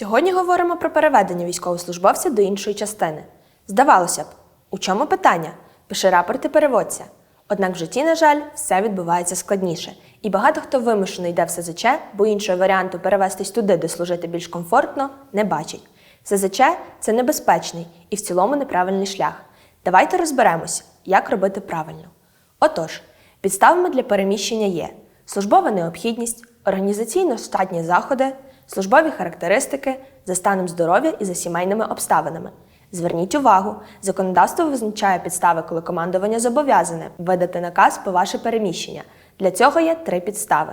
Сьогодні говоримо про переведення військовослужбовця до іншої частини. Здавалося б, у чому питання? Пиши рапорт і переводься. Однак в житті, на жаль, все відбувається складніше, і багато хто вимушено йде в СЗЧ, бо іншого варіанту перевестись туди, де служити більш комфортно, не бачить. СЗЧ це небезпечний і в цілому неправильний шлях. Давайте розберемося, як робити правильно. Отож, підставами для переміщення є службова необхідність, організаційно-штатні заходи, службові характеристики за станом здоров'я і за сімейними обставинами. Зверніть увагу, законодавство визначає підстави, коли командування зобов'язане видати наказ по ваше переміщення. Для цього є три підстави: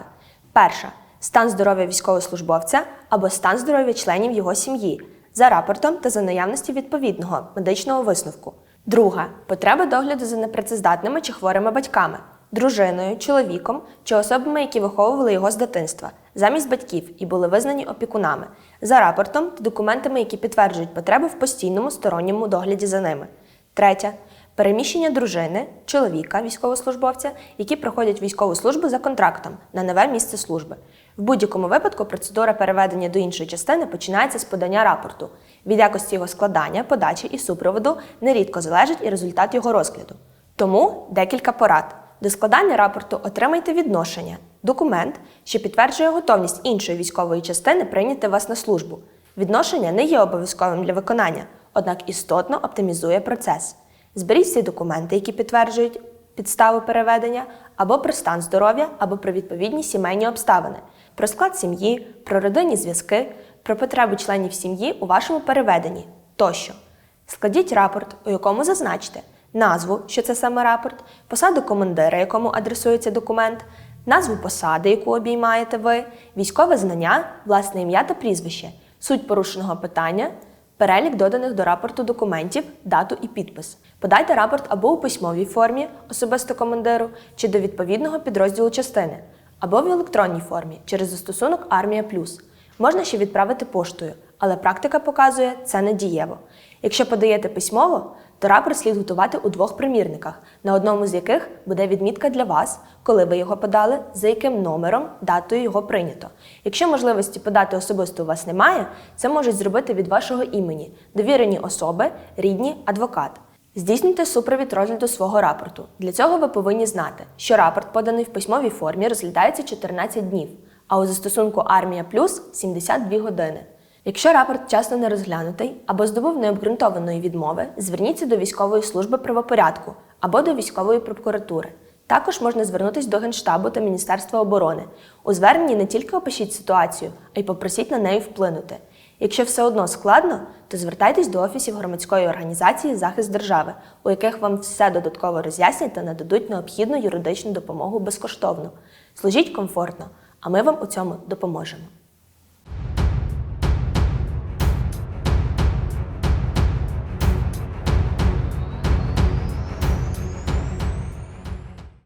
перша стан здоров'я військовослужбовця або стан здоров'я членів його сім'ї за рапортом та за наявності відповідного медичного висновку. Друга потреба догляду за непрацездатними чи хворими батьками, дружиною, чоловіком чи особами, які виховували його з дитинства, замість батьків і були визнані опікунами, за рапортом та документами, які підтверджують потребу в постійному сторонньому догляді за ними. Третя переміщення дружини, чоловіка, військовослужбовця, які проходять військову службу за контрактом на нове місце служби. В будь-якому випадку процедура переведення до іншої частини починається з подання рапорту. Від якості його складання, подачі і супроводу нерідко залежить і результат його розгляду. Тому декілька порад. До складання рапорту отримайте відношення, документ, що підтверджує готовність іншої військової частини прийняти вас на службу. Відношення не є обов'язковим для виконання, однак істотно оптимізує процес. Зберіть всі документи, які підтверджують підставу переведення, або про стан здоров'я, або про відповідні сімейні обставини, про склад сім'ї, про родинні зв'язки, про потреби членів сім'ї у вашому переведенні тощо. Складіть рапорт, у якому зазначте назву, що це саме рапорт, посаду командира, якому адресується документ, назву посади, яку обіймаєте ви, військове знання, власне ім'я та прізвище, суть порушеного питання, перелік доданих до рапорту документів, дату і підпис. Подайте рапорт або у письмовій формі особисто командиру чи до відповідного підрозділу частини, або в електронній формі через застосунок Армія Плюс. Можна ще відправити поштою, але практика показує це недієво. Якщо подаєте письмово, то рапорт слід готувати у двох примірниках, на одному з яких буде відмітка для вас, коли ви його подали, за яким номером, датою його прийнято. Якщо можливості подати особисто у вас немає, це можуть зробити від вашого імені довірені особи, рідні, адвокат. Здійснюйте супровід розгляду свого рапорту. Для цього ви повинні знати, що рапорт, поданий в письмовій формі, розглядається 14 днів, а у застосунку Армія Плюс 72 години. Якщо рапорт вчасно не розглянутий або здобув необґрунтованої відмови, зверніться до військової служби правопорядку або до військової прокуратури. Також можна звернутися до Генштабу та Міністерства оборони. У зверненні не тільки опишіть ситуацію, а й попросіть на неї вплинути. Якщо все одно складно, то звертайтесь до офісів громадської організації Захист держави, у яких вам все додатково роз'яснять та нададуть необхідну юридичну допомогу безкоштовно. Служіть комфортно, а ми вам у цьому допоможемо.